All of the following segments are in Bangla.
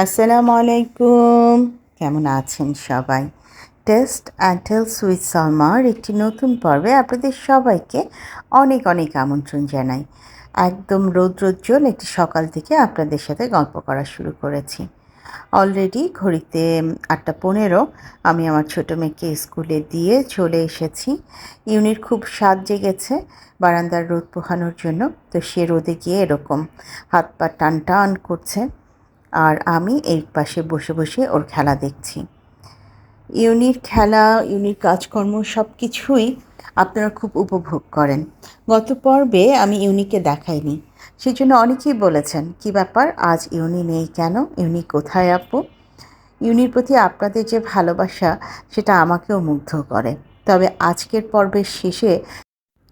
আসসালামু আলাইকুম। কেমন আছেন সবাই? টেস্ট অ্যান্ড টেলস উইথ সালমার একটি নতুন পর্বে আপনাদের সবাইকে অনেক অনেক আমন্ত্রণ জানাই। একদম রৌদ্রোজ্জ্বল একটি সকাল থেকে আপনাদের সাথে গল্প করা শুরু করেছি। অলরেডি ঘড়িতে আটটা পনেরো, আমি আমার ছোটো মেয়েকে স্কুলে দিয়ে চলে এসেছি। ইউনির খুব স্বাদ জেগেছে, বারান্দার রোদ পোহানোর জন্য, তো সে রোদে গিয়ে এরকম হাত পা টান টান করছে। আর আমি এই পাশে বসে বসে ওর খেলা দেখছি। ইউনির খেলা, ইউনির কাজকর্ম সব কিছুই আপনারা খুব উপভোগ করেন। গত পর্বে আমি ইউনিকে দেখাইনি। সেই জন্য অনেকেই বলেছেন, কি ব্যাপার? আজ ইউনি নেই কেন? ইউনি কোথায় আপু? ইউনির প্রতি আপনাদের যে ভালোবাসা, সেটা আমাকেও মুগ্ধ করে। তবে আজকের পর্বের শেষে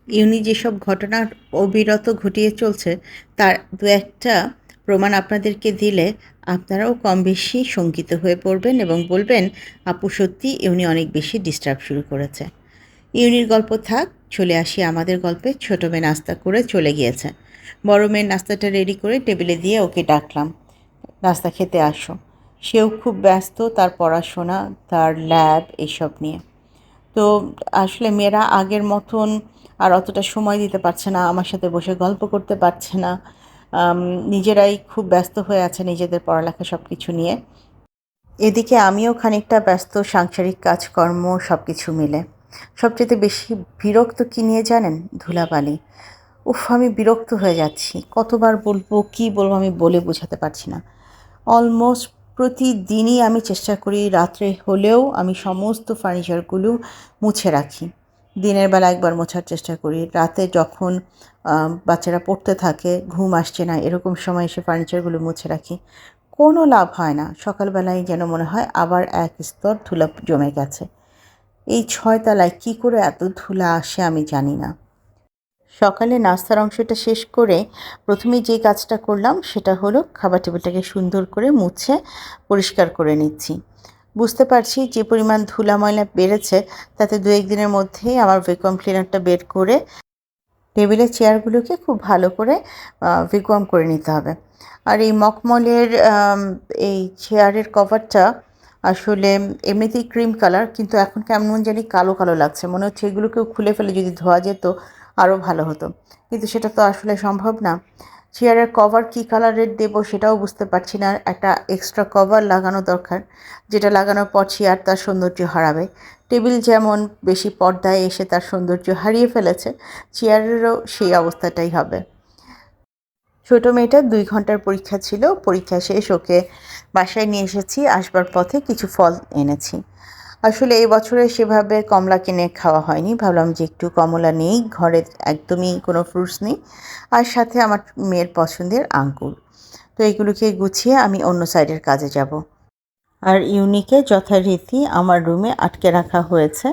ইউনি যেসব ঘটনার অবিরত ঘটিয়ে চলছে, তার দু একটা প্রমাণ আপনাদেরকে দিলে আপনারাও কম বেশি শঙ্কিত হয়ে পড়বেন এবং বলবেন, আপু, সত্যি ইউনি অনেক বেশি ডিস্টার্ব শুরু করেছে। ইউনির গল্প থাক, চলে আসি আমাদের গল্পে। ছোটো মেয়ে নাস্তা করে চলে গিয়েছে। বড় মেয়ের নাস্তাটা রেডি করে টেবিলে দিয়ে ওকে ডাকলাম, নাস্তা খেতে আসো। সেও খুব ব্যস্ত, তার পড়াশোনা, তার ল্যাব এইসব নিয়ে। তো আসলে মেয়েরা আগের মতন আর অতটা সময় দিতে পারছে না, আমার সাথে বসে গল্প করতে পারছে না। নিজেরাই খুব ব্যস্ত হয়ে আছে নিজেদের পড়ালেখা সব কিছু নিয়ে। এদিকে আমিও খানিকটা ব্যস্ত, সাংসারিক কাজকর্ম সব কিছু মিলে। সবচেয়ে বেশি বিরক্ত কী নিয়ে জানেন? ধুলাবালি। উফ, আমি বিরক্ত হয়ে যাচ্ছি। কতবার বলব, কি বলব আমি বলে বোঝাতে পারছি না। অলমোস্ট প্রতিদিনই আমি চেষ্টা করি রাত্রে হলেও আমি সমস্ত ফার্নিচারগুলো মুছে রাখি। দিনের বেলা একবার মোছার চেষ্টা করি। রাতে যখন বাচ্চারা পড়তে থাকে, ঘুম আসছে না, এরকম সময় এসে ফার্নিচারগুলো মুছে রাখি। কোনো লাভ হয় না। সকালবেলায় যেন মনে হয় আবার এক স্তর ধুলা জমে গেছে। এই ছয়তলায় কী করে এত ধুলা আসে আমি জানি না। সকালে নাস্তার অংশটা শেষ করে প্রথমে যে কাজটা করলাম, সেটা হলো খাবার টেবিলটাকে সুন্দর করে মুছে পরিষ্কার করে নিচ্ছি। বুঝতে পারছি যে পরিমাণ ধুলা ময়লা বেড়েছে, তাতে দু একদিনের মধ্যেই আমার ভেকুয়াম ক্লিনারটা বের করে টেবিলের চেয়ারগুলোকে খুব ভালো করে ভেকুয়াম করে নিতে হবে। আর এই মকমলের এই চেয়ারের কভারটা আসলে এমনিতেই ক্রিম কালার কিন্তু এখন কেমন জানি কালো কালো লাগছে। মনে হচ্ছে এগুলোকেও খুলে ফেলে যদি ধোয়া যেত আরও ভালো হতো। কিন্তু সেটা তো আসলে সম্ভব না। চেয়ারের কভার কী কালারের দেবো সেটাও বুঝতে পারছি না। একটা এক্সট্রা কভার লাগানো দরকার, যেটা লাগানোর পর চেয়ার তার সৌন্দর্য হারাবে। টেবিল যেমন বেশি পর্দায় এসে তার সৌন্দর্য হারিয়ে ফেলেছে, চেয়ারেরও সেই অবস্থাটাই হবে। ছোটো মেয়েটার দুই ঘণ্টার পরীক্ষা ছিল, পরীক্ষা শেষ, ওকে বাসায় নিয়ে এসেছি, আসবার পথে কিছু ফল এনেছি। আসলে এই বছরে সেভাবে কমলা কিনে খাওয়া হয়নি। ভাবলাম যে একটু কমলা নেই, ঘরে একদমই কোনো ফ্রুটস নেই। আর সাথে আমার মেয়ের পছন্দের আঙ্কুর তো এগুলোকে গুছিয়ে আমি অন্য সাইডের কাজে যাব। আর ইউনিকে যথারীতি আমার রুমে আটকে রাখা হয়েছে।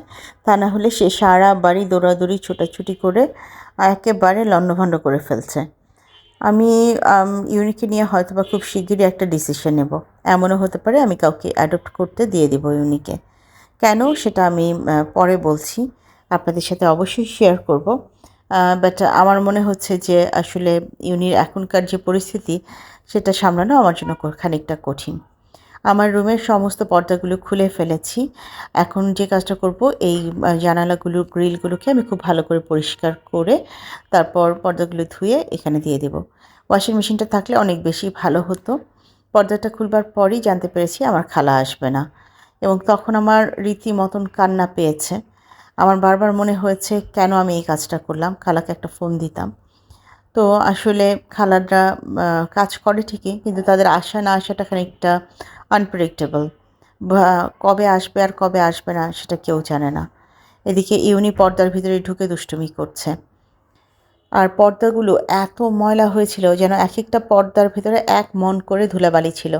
তা না হলে সে সারা বাড়ি দৌড়াদৌড়ি, ছোটাছুটি করে একেবারে লণ্ডভণ্ড করে ফেলছে। আমি ইউনিকে নিয়ে হয়তো বা খুব শিগগিরই একটা ডিসিশন নেব। এমনও হতে পারে আমি কাউকে অ্যাডপ্ট করতে দিয়ে দিব ইউনিকে। কেন সেটা আমি পরে বলছি। আপনাদের সাথে অবশ্যই শেয়ার করব। বাট আমার মনে হচ্ছে যে আসলে ইউনির এখনকার যে পরিস্থিতি, সেটা সামলানো আমার জন্য খানিকটা কঠিন। আমার রুমের সমস্ত পর্দাগুলো খুলে ফেলেছি। এখন যে কাজটা করব, এই জানালাগুলো, গ্রিলগুলোকে আমি খুব ভালো করে পরিষ্কার করে তারপর পর্দাগুলো ধুয়ে এখানে দিয়ে দেব। ওয়াশিং মেশিনটা থাকলে অনেক বেশি ভালো হতো। পর্দাটা খুলবার পরই জানতে পেরেছি আমার খালা আসবে না। এবং তখন আমার রীতিমতন কান্না পেয়েছে। আমার বারবার মনে হয়েছে, কেন আমি এই কাজটা করলাম? খালাকে একটা ফোন দিতাম। তো আসলে খালাররা কাজ করে ঠিকই, কিন্তু তাদের আসা না আসাটা খানিকটা আনপ্রেডিক্টেবল কবে আসবে আর কবে আসবে না, সেটা কেউ জানে না। এদিকে ইউনি পর্দার ভিতরে ঢুকে দুষ্টুমি করছে। আর পর্দাগুলো এত ময়লা হয়েছিল যেন এক একটা পর্দার ভেতরে এক মন করে ধুলাবালি ছিল।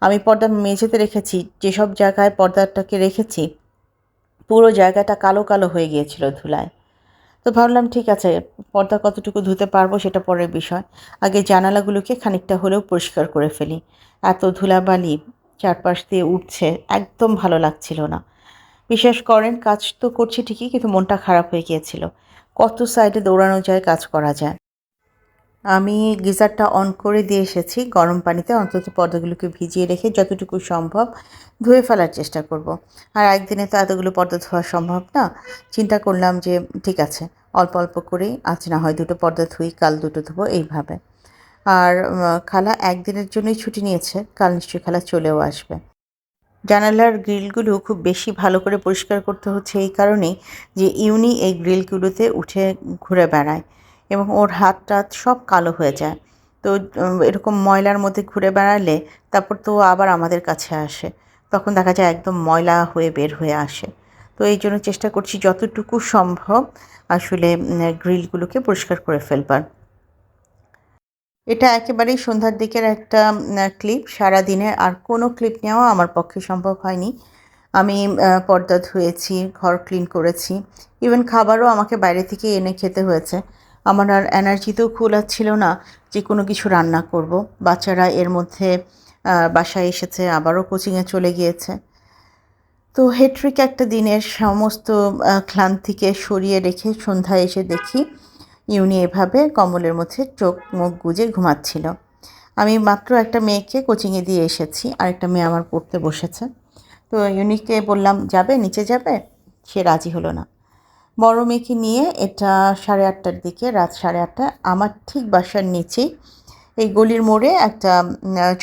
আমি পর্দা মেঝেতে রেখেছি, যেসব জায়গায় পর্দাটাকে রেখেছি, পুরো জায়গাটা কালো কালো হয়ে গিয়েছিল ধুলায়। তো ভাবলাম, ঠিক আছে, পর্দা কতটুকু ধুতে পারব সেটা পরের বিষয়। আগে জানালাগুলোকে খানিকটা হলেও পরিষ্কার করে ফেলি। এত ধুলাবালি চারপাশ দিয়ে উঠছে, একদম ভালো লাগছিল না। বিশ্বাস করেন, কাজ তো করছি ঠিকই, কিন্তু মনটা খারাপ হয়ে গিয়েছিল। কত সাইডে দৌড়ানো যায় কাজ করা যায়। আমি গিজারটা অন করে দিয়ে এসেছি, গরম পানিতে অন্তত পর্দাগুলোকে ভিজিয়ে রেখে যতটুকু সম্ভব ধুয়ে ফেলার চেষ্টা করব। আর একদিনে তো এতগুলো পর্দা ধোয়া সম্ভব না। চিন্তা করলাম যে, ঠিক আছে, অল্প অল্প করেই আজ না হয় দুটো পর্দা ধুই, কাল দুটো ধুবো, এইভাবে। আর খালা একদিনের জন্যই ছুটি নিয়েছে, কাল নিশ্চয়ই খালা চলেও আসবে। জানালার গ্রিলগুলো খুব বেশি ভালো করে পরিষ্কার করতে হচ্ছে এই কারণেই যে ইউনি এই গ্রিলগুলোতে উঠে ঘুরে বেড়ায় এবং ওর হাত টাত সব কালো হয়ে যায়। তো এরকম ময়লার মধ্যে ঘুরে বেড়ালে তারপর তো আবার আমাদের কাছে আসে। তখন দেখা যায় একদম ময়লা হয়ে বের হয়ে আসে। তো এই জন্য চেষ্টা করছি যতটুকু সম্ভব আসলে গ্রিলগুলোকে পরিষ্কার করে ফেলবার। এটা একেবারেই সন্ধ্যার দিকের একটা ক্লিপ সারা দিনে আর কোনো ক্লিপ নেওয়া আমার পক্ষে সম্ভব হয়নি। আমি পর্দা ধুয়েছি, ঘর ক্লিন করেছি। ইভেন খাবারও আমাকে বাইরে থেকে এনে খেতে হয়েছে। আমার আর এনার্জিতেও ছিল না যে কোনো কিছু রান্না করব। বাচ্চারা এর মধ্যে বাসায় এসেছে, আবারও কোচিংয়ে চলে গিয়েছে। তো হেট্রিক একটা দিনের সমস্ত ক্লান্তিকে সরিয়ে রেখে সন্ধ্যায় এসে দেখি ইউনি এভাবে কম্বলের মধ্যে চোখ মুখ গুজে ঘুমাচ্ছিল। আমি মাত্র একটা মেয়েকে কোচিংয়ে দিয়ে এসেছি আর একটা মেয়ে আমার পড়তে বসেছে। তো ইউনিকে বললাম, যাবে? নিচে যাবে? সে রাজি হলো না। বড় মেয়েকে নিয়ে এটা সাড়ে আটটার দিকে, রাত সাড়ে আটটা, আমার ঠিক বাসার নিচেই এই গলির মোড়ে একটা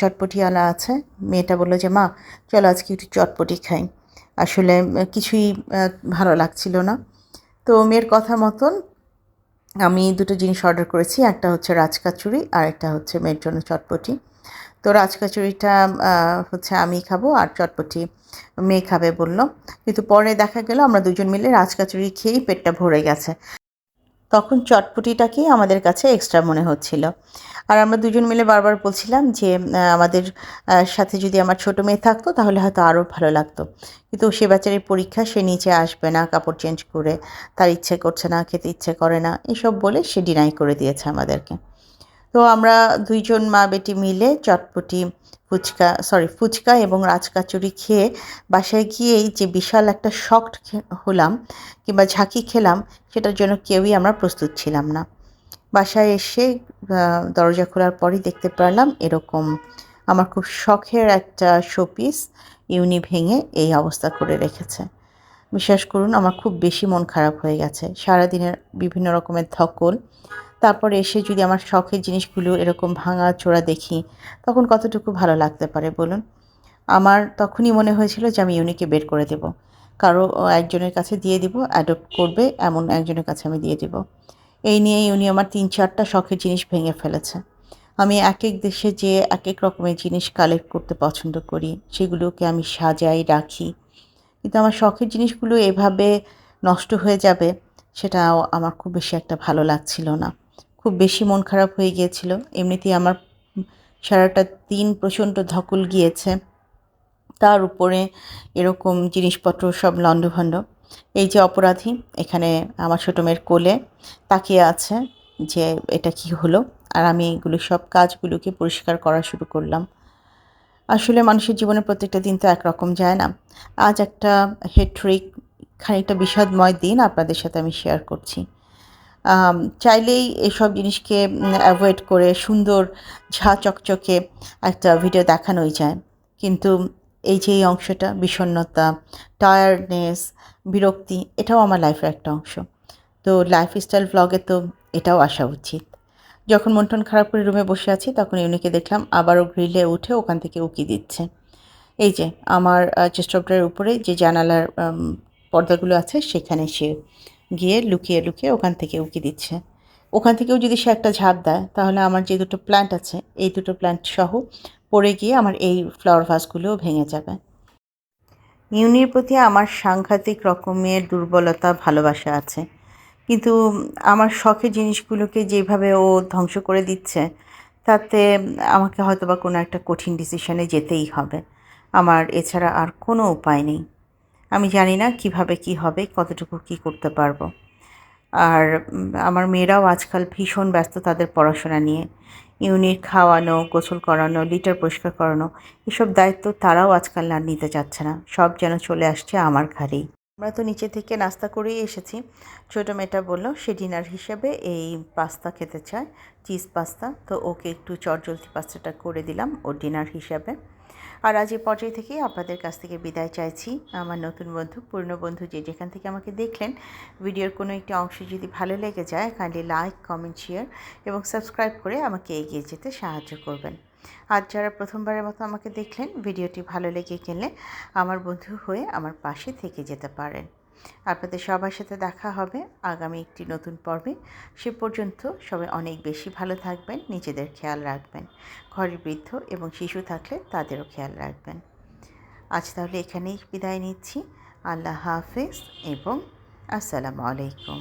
চটপটিওয়ালা আছে। মেয়েটা বলল যে, মা, চলো আজকে একটু চটপটি খাই। আসলে কিছুই ভালো লাগছিল না। তো মেয়ের কথা মতন আমি দুটো জিনিস অর্ডার করেছি, একটা হচ্ছে রাজকাচুরি আর একটা হচ্ছে মেয়ের জন্য চটপটি। তো রাজকাচুরিটা হচ্ছে আমি খাব আর চটপটি মেয়ে খাবে বলল। কিন্তু পরে দেখা গেল আমরা দুজন মিলে রাজকাচুরি খেয়েই পেটটা ভরে গেছে। তখন চটপটিটাকেই আমাদের কাছে এক্সট্রা মনে হচ্ছিল। আর আমরা দুজন মিলে বারবার বলছিলাম যে আমাদের সাথে যদি আমার ছোটো মেয়ে থাকতো তাহলে হয়তো আরও ভালো লাগতো। কিন্তু সে বাচ্চারের পরীক্ষা, সে নিচে আসবে না, কাপড় চেঞ্জ করে তার ইচ্ছে করছে না, খেতে ইচ্ছে করে না, এসব বলে সে ডিনাই করে দিয়েছে আমাদেরকে। তো আমরা দুইজন মা বেটি মিলে চটপটি ফুচকা সরি ফুচকা এবং রাজকাচুরি খেয়ে বাসায় গিয়েই যে বিশাল একটা শক্ট হলাম কিংবা ঝাঁকি খেলাম সেটার জন্য কেউই আমরা প্রস্তুত ছিলাম না। বাসায় এসে দরজা খোলার পরই দেখতে পারলাম এরকম আমার খুব শখের একটা শোপিস ইউনি ভেঙে এই অবস্থা করে রেখেছে। বিশ্বাস করুন, আমার খুব বেশি মন খারাপ হয়ে গেছে। সারাদিনের বিভিন্ন রকমের ধকল তারপরে এসে যদি আমার শখের জিনিসগুলো এরকম ভাঙা চোরা দেখি, তখন কতটুকু ভালো লাগতে পারে বলুন? আমার তখনই মনে হয়েছিল যে আমি ইউনিকে বের করে দেব। কারও একজনের কাছে দিয়ে দিব অ্যাডপ্ট করবে, এমন একজনের কাছে আমি দিয়ে দিব। এই নিয়েই উনি আমার তিন চারটা শখের জিনিস ভেঙে ফেলেছে। আমি এক এক দেশে যে এক এক রকমের জিনিস কালেক্ট করতে পছন্দ করি, সেগুলোকে আমি সাজাই, রাখি। কিন্তু আমার শখের জিনিসগুলো এভাবে নষ্ট হয়ে যাবে, সেটাও আমার খুব বেশি একটা ভালো লাগছিল না। খুব বেশি মন খারাপ হয়ে গিয়েছিল। এমনিতেই আমার সারাটা দিন প্রচণ্ড ধকল গিয়েছে। তার উপরে এরকম জিনিসপত্র সব লণ্ডভণ্ড। এই যে অপরাধী, এখানে আমার ছোটো মেয়ের কোলে তাকিয়ে আছে যে এটা কি হলো আর আমি এগুলো সব কাজগুলোকে পরিষ্কার করা শুরু করলাম। আসলে মানুষের জীবনে প্রত্যেকটা দিন তো একরকম যায় না। আজ একটা হেট্রিক খানিকটা বিষাদময় দিন আপনাদের সাথে আমি শেয়ার করছি। চাইলেই এসব জিনিসকে অ্যাভয়েড করে সুন্দর, ঝা চকচকে একটা ভিডিও দেখানোই যায়। কিন্তু এই যে এই অংশটা বিষণ্নতা টায়ার্ডনেস বিরক্তি, এটাও আমার লাইফের একটা অংশ। তো লাইফস্টাইল ব্লগে তো এটাও আসা উচিত। যখন মন খারাপ করে রুমে বসে আছি, তখন ইউনিকে দেখলাম আবারও গ্রিলে উঠে ওখান থেকে উকি দিচ্ছে। এই যে, আমার চেস্টপটার উপরে যে জানালার পর্দাগুলো আছে, সেখানে সে গিয়ে লুকিয়ে লুকিয়ে ওখান থেকে উকি দিচ্ছে। ওখান থেকেও যদি সে একটা ঝাঁপ দেয়, তাহলে আমার যে দুটো প্ল্যান্ট আছে, এই দুটো প্ল্যান্ট সহ পড়ে গিয়ে আমার এই ফ্লাওয়ার ভাসগুলোও ভেঙে যাবে। ইউনির প্রতি আমার সাংঘাতিক রকমের দুর্বলতা, ভালোবাসা আছে। কিন্তু আমার শখের জিনিসগুলোকে যেভাবে ও ধ্বংস করে দিচ্ছে, তাতে আমাকে হয়তো বা কোনো একটা কঠিন ডিসিশনে যেতেই হবে। আমার এছাড়া আর কোনো উপায় নেই। আমি জানি না কীভাবে কি হবে, কতটুকু কি করতে পারব। আর আমার মেয়েরাও আজকাল ভীষণ ব্যস্ত তাদের পড়াশোনা নিয়ে। ইউনিট খাওয়ানো, গোসল করানো, লিটার পরিষ্কার করানো, এসব দায়িত্ব তারাও আজকাল আর নিতে চাচ্ছে না। সব যেন চলে আসছে আমার ঘাড়েই। আমরা তো নিচে থেকে নাস্তা করেই এসেছি। ছোটো মেয়েটা বলল, সে ডিনার হিসেবে এই পাস্তা খেতে চায়, চিজ পাস্তা। তো ওকে একটু চটজলদি পাস্তাটা করে দিলাম ওর ডিনার হিসাবে। আর আজ এই পর্যায় থেকেই আপনাদের কাছ থেকে বিদায় চাইছি। আমার নতুন বন্ধু, পুরনো বন্ধু যে যেখান থেকে আমাকে দেখলেন, ভিডিওর কোনো একটি অংশ যদি ভালো লেগে যায় কাইন্ডলি লাইক কমেন্ট শেয়ার এবং সাবস্ক্রাইব করে আমাকে এগিয়ে যেতে সাহায্য করবেন। আর যারা প্রথমবারের মতো আমাকে দেখলেন, ভিডিওটি ভালো লেগে গেলে আমার বন্ধু হয়ে আমার পাশে থেকে যেতে পারেন। আপনাদের সবার সাথে দেখা হবে আগামী একটি নতুন পর্বে। সে পর্যন্ত সবাই অনেক বেশি ভালো থাকবেন, নিজেদের খেয়াল রাখবেন। ঘরের বৃদ্ধ এবং শিশু থাকলে তাদেরও খেয়াল রাখবেন। আজ তাহলে এখানেই বিদায় নিচ্ছি। আল্লাহ হাফেজ এবং আসসালামু আলাইকুম।